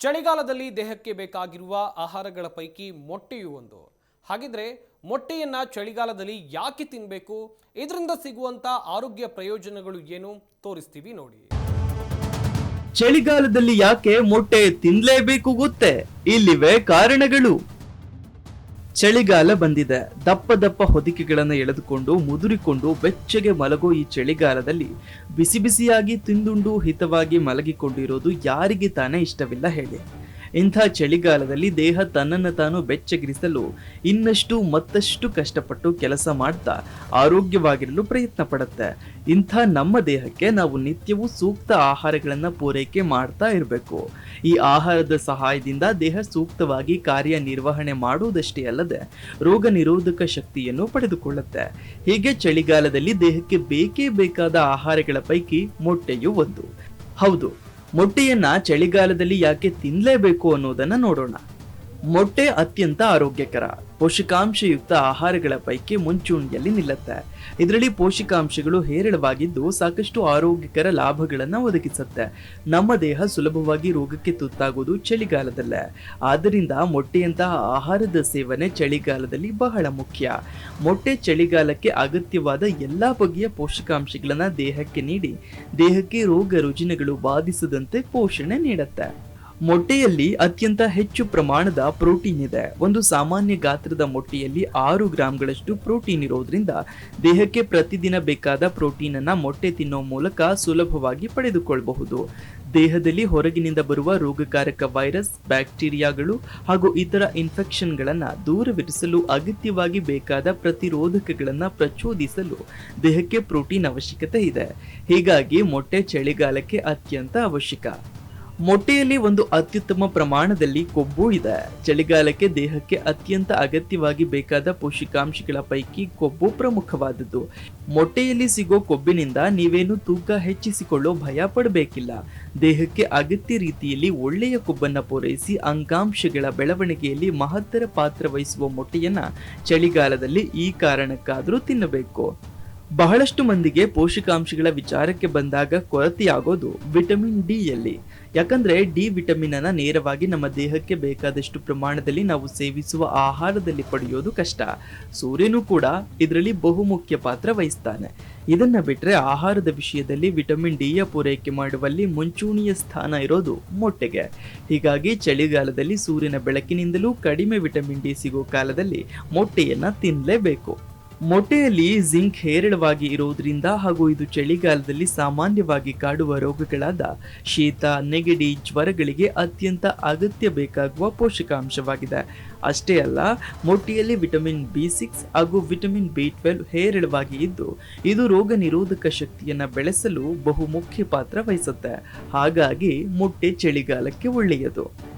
ಚಳಿಗಾಲದಲ್ಲಿ ದೇಹಕ್ಕೆ ಬೇಕಾಗಿರುವ ಆಹಾರಗಳ ಪೈಕಿ ಮೊಟ್ಟೆಯು ಒಂದು. ಹಾಗಿದ್ರೆ ಮೊಟ್ಟೆಯನ್ನ ಚಳಿಗಾಲದಲ್ಲಿ ಯಾಕೆ ತಿನ್ನಬೇಕು ಇದರಿಂದ ಸಿಗುವಂತ ಆರೋಗ್ಯ ಪ್ರಯೋಜನಗಳು ಏನು? ತೋರಿಸ್ತೀವಿ ನೋಡಿ. ಚಳಿಗಾಲದಲ್ಲಿ ಯಾಕೆ ಮೊಟ್ಟೆ ತಿನ್ಲೇಬೇಕು ಗೊತ್ತೇ? ಇಲ್ಲಿವೆ ಕಾರಣಗಳು. ಚಳಿಗಾಲ ಬಂದಿದೆ. ದಪ್ಪ ದಪ್ಪ ಹೊದಿಕೆಗಳನ್ನು ಎಳೆದುಕೊಂಡು, ಮುದುರಿಕೊಂಡು, ಬೆಚ್ಚಗೆ ಮಲಗೋ ಈ ಚಳಿಗಾಲದಲ್ಲಿ ಬಿಸಿ ಬಿಸಿಯಾಗಿ ತಿಂದುಂಡು ಹಿತವಾಗಿ ಮಲಗಿಕೊಂಡಿರೋದು ಯಾರಿಗೆ ತಾನೇ ಇಷ್ಟವಿಲ್ಲ ಹೇಳಿ. ಇಂಥ ಚಳಿಗಾಲದಲ್ಲಿ ದೇಹ ತನ್ನನ್ನು ತಾನು ಬೆಚ್ಚಗಿರಿಸಲು ಇನ್ನಷ್ಟು ಮತ್ತಷ್ಟು ಕಷ್ಟಪಟ್ಟು ಕೆಲಸ ಮಾಡ್ತಾ ಆರೋಗ್ಯವಾಗಿರಲು ಪ್ರಯತ್ನ ಪಡುತ್ತೆ. ಇಂಥ ನಮ್ಮ ದೇಹಕ್ಕೆ ನಾವು ನಿತ್ಯವೂ ಸೂಕ್ತ ಆಹಾರಗಳನ್ನು ಪೂರೈಕೆ ಮಾಡ್ತಾ ಇರಬೇಕು. ಈ ಆಹಾರದ ಸಹಾಯದಿಂದ ದೇಹ ಸೂಕ್ತವಾಗಿ ಕಾರ್ಯನಿರ್ವಹಣೆ ಮಾಡುವುದಷ್ಟೇ ಅಲ್ಲದೆ ರೋಗ ನಿರೋಧಕ ಶಕ್ತಿಯನ್ನು ಪಡೆದುಕೊಳ್ಳುತ್ತೆ. ಹೀಗೆ ಚಳಿಗಾಲದಲ್ಲಿ ದೇಹಕ್ಕೆ ಬೇಕೇ ಬೇಕಾದ ಆಹಾರಗಳ ಪೈಕಿ ಮೊಟ್ಟೆಯೂ ಒಂದು. ಹೌದು ಮೊಟ್ಟೆಯನ್ನ ಚಳಿಗಾಲದಲ್ಲಿ ಯಾಕೆ ತಿನ್ನಲೇಬೇಕು ಅನ್ನೋದನ್ನ ನೋಡೋಣ. ಮೊಟ್ಟೆ ಅತ್ಯಂತ ಆರೋಗ್ಯಕರ. ಪೋಷಕಾಂಶಯುಕ್ತ ಆಹಾರಗಳ ಪೈಕಿ ಮುಂಚೂಣಿಯಲ್ಲಿ ನಿಲ್ಲುತ್ತೆ. ಇದರಲ್ಲಿ ಪೋಷಕಾಂಶಗಳು ಹೇರಳವಾಗಿದ್ದು ಸಾಕಷ್ಟು ಆರೋಗ್ಯಕರ ಲಾಭಗಳನ್ನು ಒದಗಿಸುತ್ತೆ. ನಮ್ಮ ದೇಹ ಸುಲಭವಾಗಿ ರೋಗಕ್ಕೆ ತುತ್ತಾಗುವುದು ಚಳಿಗಾಲದಲ್ಲೇ. ಆದ್ದರಿಂದ ಮೊಟ್ಟೆಯಂತಹ ಆಹಾರದ ಸೇವನೆ ಚಳಿಗಾಲದಲ್ಲಿ ಬಹಳ ಮುಖ್ಯ. ಮೊಟ್ಟೆ ಚಳಿಗಾಲಕ್ಕೆ ಅಗತ್ಯವಾದ ಎಲ್ಲ ಬಗೆಯ ಪೋಷಕಾಂಶಗಳನ್ನು ದೇಹಕ್ಕೆ ನೀಡಿ, ದೇಹಕ್ಕೆ ರೋಗ ರುಜಿನಗಳು ಬಾಧಿಸದಂತೆ ಪೋಷಣೆ ನೀಡುತ್ತೆ. ಮೊಟ್ಟೆಯಲ್ಲಿ ಅತ್ಯಂತ ಹೆಚ್ಚು ಪ್ರಮಾಣದ ಪ್ರೋಟೀನ್ ಇದೆ. ಒಂದು ಸಾಮಾನ್ಯ ಗಾತ್ರದ ಮೊಟ್ಟೆಯಲ್ಲಿ ಆರು ಗ್ರಾಂಗಳಷ್ಟು ಪ್ರೋಟೀನ್ ಇರೋದ್ರಿಂದ ದೇಹಕ್ಕೆ ಪ್ರತಿದಿನ ಬೇಕಾದ ಪ್ರೋಟೀನ್ ಅನ್ನ ಮೊಟ್ಟೆ ತಿನ್ನೋ ಮೂಲಕ ಸುಲಭವಾಗಿ ಪಡೆದುಕೊಳ್ಳಬಹುದು ದೇಹದಲ್ಲಿ ಹೊರಗಿನಿಂದ ಬರುವ ರೋಗಕಾರಕ ವೈರಸ್, ಬ್ಯಾಕ್ಟೀರಿಯಾಗಳು ಹಾಗೂ ಇತರ ಇನ್ಫೆಕ್ಷನ್ಗಳನ್ನು ದೂರವಿರಿಸಲು ಅಗತ್ಯವಾಗಿ ಬೇಕಾದ ಪ್ರತಿರೋಧಕಗಳನ್ನು ಪ್ರಚೋದಿಸಲು ದೇಹಕ್ಕೆ ಪ್ರೋಟೀನ್ ಅವಶ್ಯಕತೆ ಇದೆ. ಹೀಗಾಗಿ ಮೊಟ್ಟೆ ಚಳಿಗಾಲಕ್ಕೆ ಅತ್ಯಂತ ಅವಶ್ಯಕ. ಮೊಟ್ಟೆಯಲ್ಲಿ ಒಂದು ಅತ್ಯುತ್ತಮ ಪ್ರಮಾಣದಲ್ಲಿ ಕೊಬ್ಬು ಇದೆ. ಚಳಿಗಾಲಕ್ಕೆ ದೇಹಕ್ಕೆ ಅತ್ಯಂತ ಅಗತ್ಯವಾಗಿ ಬೇಕಾದ ಪೋಷಕಾಂಶಗಳ ಪೈಕಿ ಕೊಬ್ಬು ಪ್ರಮುಖವಾದದ್ದು. ಮೊಟ್ಟೆಯಲ್ಲಿ ಸಿಗೋ ಕೊಬ್ಬಿನಿಂದ ನೀವೇನು ತೂಕ ಹೆಚ್ಚಿಸಿಕೊಳ್ಳೋ ಭಯ ಪಡಬೇಕಿಲ್ಲ. ದೇಹಕ್ಕೆ ಅಗತ್ಯ ರೀತಿಯಲ್ಲಿ ಒಳ್ಳೆಯ ಕೊಬ್ಬನ್ನು ಪೂರೈಸಿ ಅಂಗಾಂಶಗಳ ಬೆಳವಣಿಗೆಯಲ್ಲಿ ಮಹತ್ತರ ಪಾತ್ರ ವಹಿಸುವ ಮೊಟ್ಟೆಯನ್ನ ಚಳಿಗಾಲದಲ್ಲಿ ಈ ಕಾರಣಕ್ಕಾದರೂ ತಿನ್ನಬೇಕು. ಬಹಳಷ್ಟು ಮಂದಿಗೆ ಪೋಷಕಾಂಶಗಳ ವಿಚಾರಕ್ಕೆ ಬಂದಾಗ ಕೊರತೆಯಾಗೋದು ವಿಟಮಿನ್ ಡಿ ಯಲ್ಲಿ. ಯಾಕಂದ್ರೆ ಡಿ ವಿಟಮಿನ್ ಅನ್ನ ನೇರವಾಗಿ ನಮ್ಮ ದೇಹಕ್ಕೆ ಬೇಕಾದಷ್ಟು ಪ್ರಮಾಣದಲ್ಲಿ ನಾವು ಸೇವಿಸುವ ಆಹಾರದಲ್ಲಿ ಪಡೆಯೋದು ಕಷ್ಟ. ಸೂರ್ಯನು ಕೂಡ ಇದರಲ್ಲಿ ಬಹುಮುಖ್ಯ ಪಾತ್ರ ವಹಿಸ್ತಾನೆ. ಇದನ್ನ ಬಿಟ್ರೆ ಆಹಾರದ ವಿಷಯದಲ್ಲಿ ವಿಟಮಿನ್ ಡಿ ಯ ಪೂರೈಕೆ ಮಾಡುವಲ್ಲಿ ಮುಂಚೂಣಿಯ ಸ್ಥಾನ ಇರೋದು ಮೊಟ್ಟೆಗೆ. ಹೀಗಾಗಿ ಚಳಿಗಾಲದಲ್ಲಿ ಸೂರ್ಯನ ಬೆಳಕಿನಿಂದಲೂ ಕಡಿಮೆ ವಿಟಮಿನ್ ಡಿ ಸಿಗೋ ಕಾಲದಲ್ಲಿ ಮೊಟ್ಟೆಯನ್ನ ತಿನ್ನಲೇಬೇಕು ಮೊಟ್ಟೆಯಲ್ಲಿ ಜಿಂಕ್ ಹೇರಳವಾಗಿ ಇರೋದ್ರಿಂದ ಹಾಗೂ ಇದು ಚಳಿಗಾಲದಲ್ಲಿ ಸಾಮಾನ್ಯವಾಗಿ ಕಾಡುವ ರೋಗಗಳಾದ ಶೀತ, ನೆಗಡಿ, ಜ್ವರಗಳಿಗೆ ಅತ್ಯಂತ ಅಗತ್ಯ ಬೇಕಾಗುವ ಪೋಷಕಾಂಶವಾಗಿದೆ. ಅಷ್ಟೇ ಅಲ್ಲ, ಮೊಟ್ಟೆಯಲ್ಲಿ ವಿಟಮಿನ್ ಬಿ ಸಿಕ್ಸ್ ಹಾಗೂ ವಿಟಮಿನ್ ಬಿ ಟ್ವೆಲ್ವ್ ಹೇರಳವಾಗಿ ಇದ್ದು, ಇದು ರೋಗ ನಿರೋಧಕ ಶಕ್ತಿಯನ್ನು ಬೆಳೆಸಲು ಬಹುಮುಖ್ಯ ಪಾತ್ರ ವಹಿಸುತ್ತೆ. ಹಾಗಾಗಿ ಮೊಟ್ಟೆ ಚಳಿಗಾಲಕ್ಕೆ ಒಳ್ಳೆಯದು.